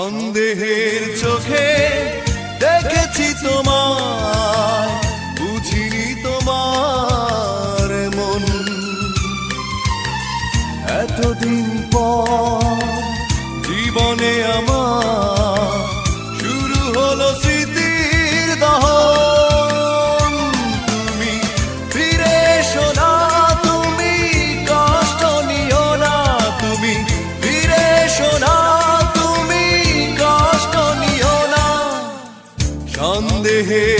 সন্দেহের চোখে দেখেছি তোমার বুঝিনি তোমার মন। এতদিন পর জীবনে আমার here.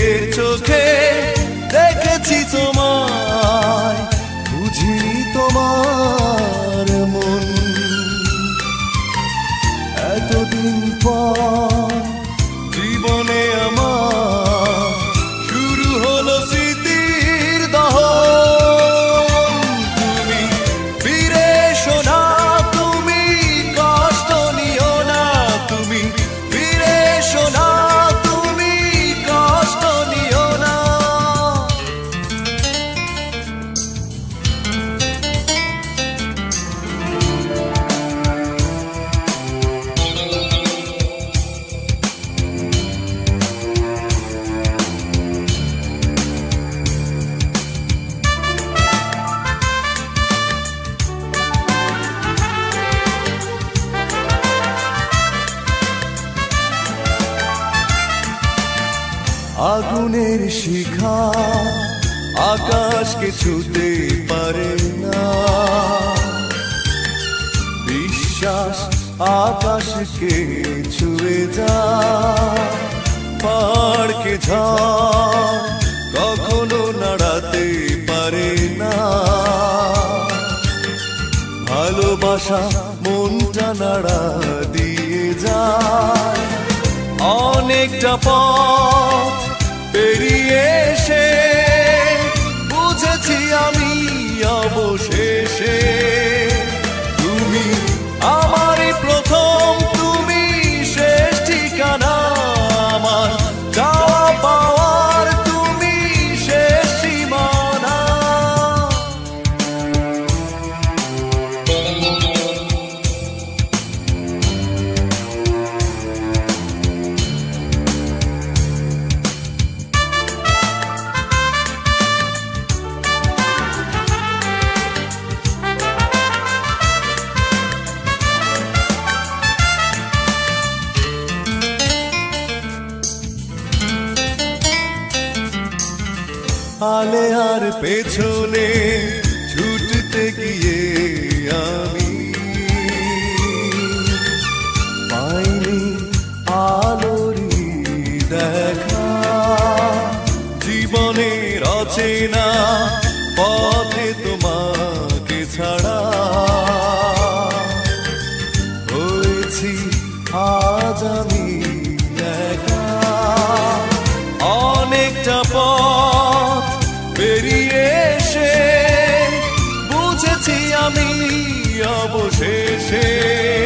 আগুনের শিখা আকাশকে ছুতে পারে না। বিশ্বাস আকাশকে ছুঁয়ে যা পাহাড়কে ঝড় কখনো নাড়াতে পারে না। ভালোবাসা মনটা নাড়া দিয়ে যায়, অনেকটা পথ Baby. সামনে আর পেছনে ছুটতে গিয়ে আমি পাইনি আলোর দেখা। জীবনে রচেনা পথে তোমাকে ছাড়া হয়েছি, আজ আমি você ser.